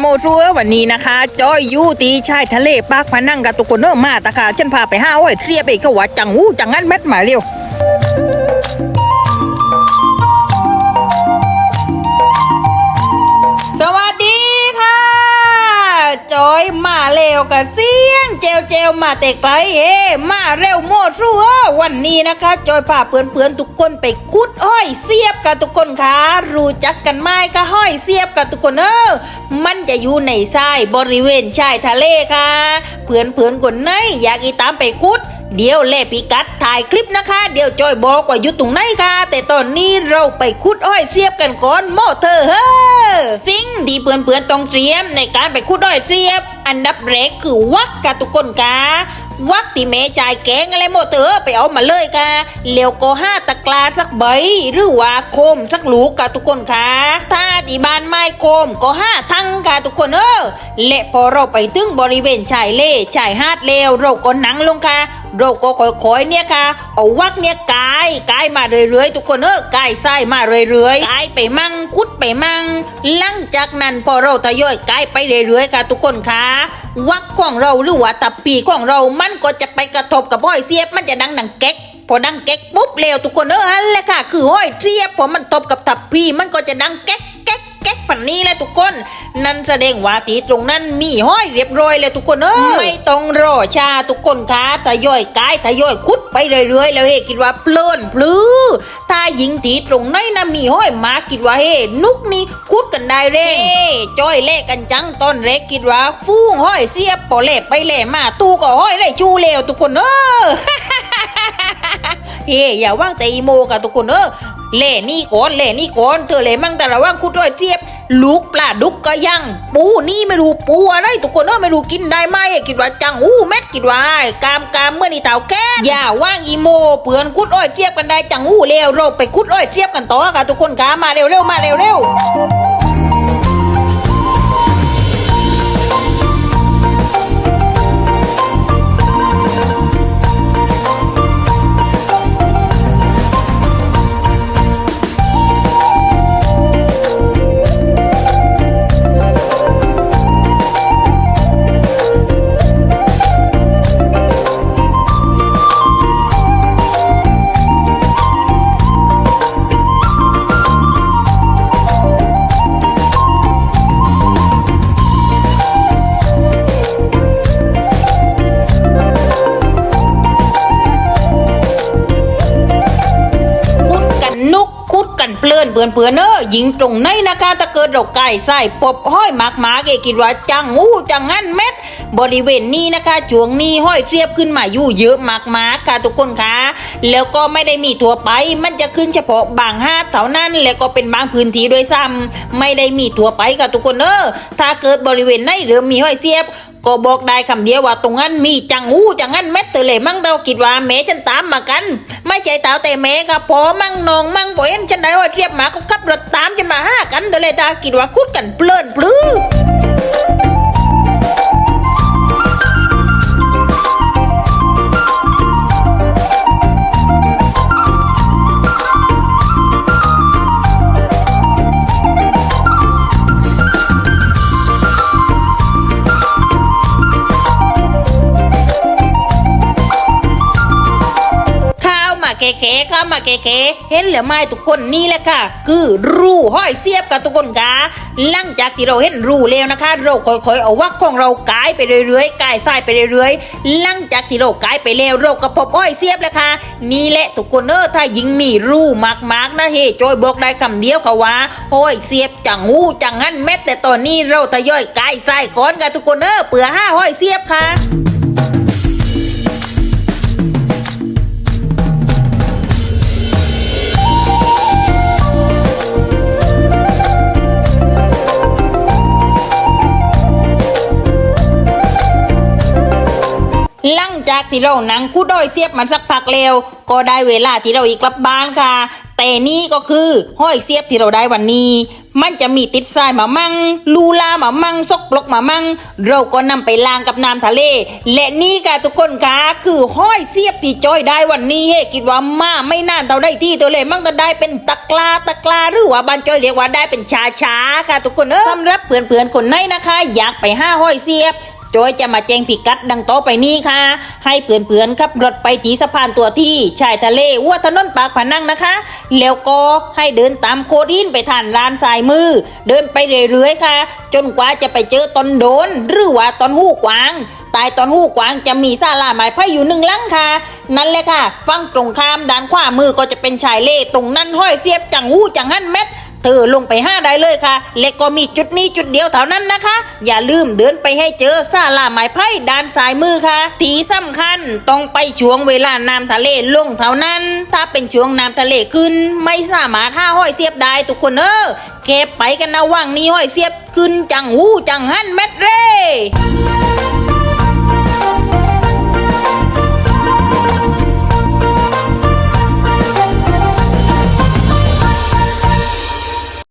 โมซัววันนี้นะคะจอยอยูตีชายทะเลปากพนังกับตุกคนเนอร์มาตะค่ะฉันพาไปห้าไอ้เสียไปเขาว่าจังหูจังงั้นแมทมาเร็ว เร็วกะเสียงเจลเจลมาแต่ไกลเฮมาเร็วโมดรัววันนี้นะคะ จอยพาเพื่อนๆทุกคนไปคุดอ้อยเสียบกับทุกคนค่ะรู้จักกันไหมก็ห้อยเสียบกับทุกคนเออมันจะอยู่ในทรายบริเวณชายทะเลค่ะ เพื่อนๆคนไหนอยากอีตามไปคุด เดี๋ยวเล่พิกัดถ่ายคลิปนะคะ เดี๋ยวจอยบอกว่าอยู่ตรงไหนค่ะ แต่ตอนนี้เราไปคุดอ้อยเสียบกันก่อนโมเธอเฮ้อสิ่งที่เพื่อนๆต้องเตรียมในการไปคุดอ้อยเสียบ อันดับแรกคือวักกะทุกคนกา วักติเมจ่ายแกงอะไรโมเตอไปเอามาเลยกะเลียวก็ห้าตะกลาสักใบหรือว่าโคมสักหลูกะทุกคนค่ะถ้าที่บ้านไม้โคมก็ห้าทั้งกะทุกคนเออและพอเราไปถึงบริเวณชายเล่ชายหาดเลวเราก็นั่งลงค่ะเราก็ค่อยๆเนี่ยค่ะเอาวักเนี่ยกา ยกายมาเรื่อยๆ ทุกคนเออกายไส้มาเรื่อยๆกายไปมั่งคุดไปมั่งหลังจากนั้นพอเราทยอยกายไปเรื่อยๆค่ะทุกคนค่ะวักของเราหรือว่าตับปีของเรามันก็จะไปกระทบกับห้อยเสียบมันจะดังดังแก๊กพอดังแก๊กปุ๊บเร็วทุกคนเออฮันแหละค่ะ คือห้อยเสียบพอมันตบกับตับปีมันก็จะดังแก๊ก ก๊กแก๊กปันนี้แหละทุกคน นั่นแสดงว่าตีตรงนั้นมีห้อยเรียบร้อยเลยทุกคนเออไม่ต้องรอชาทุกคนค่ะทยอยกายทยอยคุดไปเรื่อยๆ แล้วเฮคิดว่าเพลินพลื้อถ้ายิงตีตรงไหนนะมีห้อยมาคิดว่าเฮนุกนี้คุดกันได้เร่งเฮ้จ้อยเล่กันจังตอนเล็กคิดว่า ฟูงห้อยเสียบพอเล่ไปเล่มาตู้ก็ห้อยได้ชูเลวทุกคนเออเฮ้ยอย่าว่างแต่อีโมกับทุกคนเออ เล่นี่ก่อนเล่นี่ก่อนเธอเล่มั่งแต่ระวังคุดด้วยเทียบ ลูกปลาดุกก็ยัง ปูนี่ไม่รู้ปูอะไรทุกคนเนาะไม่รู้กินได้ไหมกิดว่าจังอู้เม็ดกิดว่าไอ้กามกามเมื่อนี่เต่าแก้อย่าว่างอีโมเปือนคุดอ้อยเทียบกันได้จังอู้เร็วเราไปคุดอ้อยเทียบกันต่อค่ะทุกคนค่ะมาเร็วเร็วมาเร็วเร็ว เปื่อนเปือนเอนเนอะยิงตรงไหนนะคะถ้าเกิดเราไก่ใส่ปบห้อยหมากหมาเกคิดว่าจังอู้จังงั้นเม็ด บริเวณนี้นะคะช่วงนี้ห้อยเทียบขึ้นมาอยู่เยอะมากมากค่ะทุกคนคะแล้วก็ไม่ได้มีทั่วไป มันจะขึ้นเฉพาะบางห้าดเท่านั้น แล้วก็เป็นบางพื้นที่ด้วยซ้ำไม่ได้มีทั่วไปค่ะทุกคนเออถ้าเกิดบริเวณไหนเริ่มมีห้อยเสียบ ก็บอกได้คำเดียวว่าตรงนั้นมีจังหู้จังงั้นเม็ดเตเลยมั่งเดากิดว่าแม่ฉันตามมากัน ไม่ใจเต่าแต่แม่กับพอมั่งนองมั่งบ่เอ็นฉันได้ว่าเรียบหมาก็ขับรถตามฉันมาห้ากันเตเลยตากิดว่าคุดกันเพลินพลื้อ เก๋ๆข้ามาเก๋ๆเห็นเหรือไม่ทุกคนนี่แหละค่ะ คือรูห้อยเสียบกับทุกคนค่ะหลังจากที่เราเห็นรูแล้วนะคะเราค่อยๆเอาวักของเรากายไปเรื่อยๆกายทรายไปเรื่อยๆหลังจากที่เรากายไปแล้วเราก็พบห้อยเสียบแล้วค่ะนี่แหละทุกคนเออถ้ายิงมีรูมากๆนะเฮ้จอยบอกได้คำเดียวค่ะว่าห้อยเสียบจังหูจังงั้นแม้แต่ตอนนี้เราทยอยกายทรายก่อนค่ะทุกคนเออเปื่อห้าห้อยเสียบค่ะ จากที่เรานั่งคู่ดอยเสียบมันสักพักแล้วก็ได้เวลาที่เราอีกกลับบ้านค่ะ แต่นี่ก็คือห้อยเสียบที่เราได้วันนี้ มันจะมีติดทรายมามั่ง ลูลามามั่งซกปลกมามั่ง เราก็นำไปล้างกับน้ำทะเล และนี่ค่ะทุกคนค่ะคือห้อยเสียบที่จอยได้วันนี้เฮ้คิดว่ามาไม่นานเท่าได้ที่ตัวเลยมั่งก็ได้เป็นตะกลาตะกลาหรือว่าบ้านจอยเรียกว่าได้เป็นชาชาค่ะ ทุกคนเออสำหรับเพื่อนๆคนไหนนะคะ อยากไปห้าห้อยเสียบ จอยจะมาแจ้งพิกัดดังต่อไปนี้ค่ะ ให้เพื่อนๆขับรถไปจีสะพานตัวที่ชายทะเลวัวถนนปากพนังนะคะ แล้วก็ให้เดินตามโคดินไปทานร้านสายมือ เดินไปเรื่อยๆค่ะ จนกว่าจะไปเจอตอนโดน หรือว่าตอนหู้กวางใตายตอนหู้กวางจะมีซาลาไม้ไผ่อยู่หนึ่งลังค่ะ นั่นแหละค่ะ ฟังตรงข้ามด้านขวามือก็จะเป็นชายเล่ตรงนั้นห้อยเสียบจังหู้จังหันเม็ด ธอลงไปห้าได้เลยค่ะ และก็มีจุดนี้จุดเดียวเท่านั้นนะคะ อย่าลืมเดินไปให้เจอซาลาไม้ไผ่ด้านซ้ายมือค่ะที่สำคัญต้องไปช่วงเวลาน้ำทะเลลงเท่านั้น ถ้าเป็นช่วงน้ำทะเลขึ้น ไม่สามารถห้าห้อยเสียบได้ทุกคนเออเก็บไปกันนะว่างนี้ห้อยเสียบขึ้นจังหูจังหันเม็ดเร่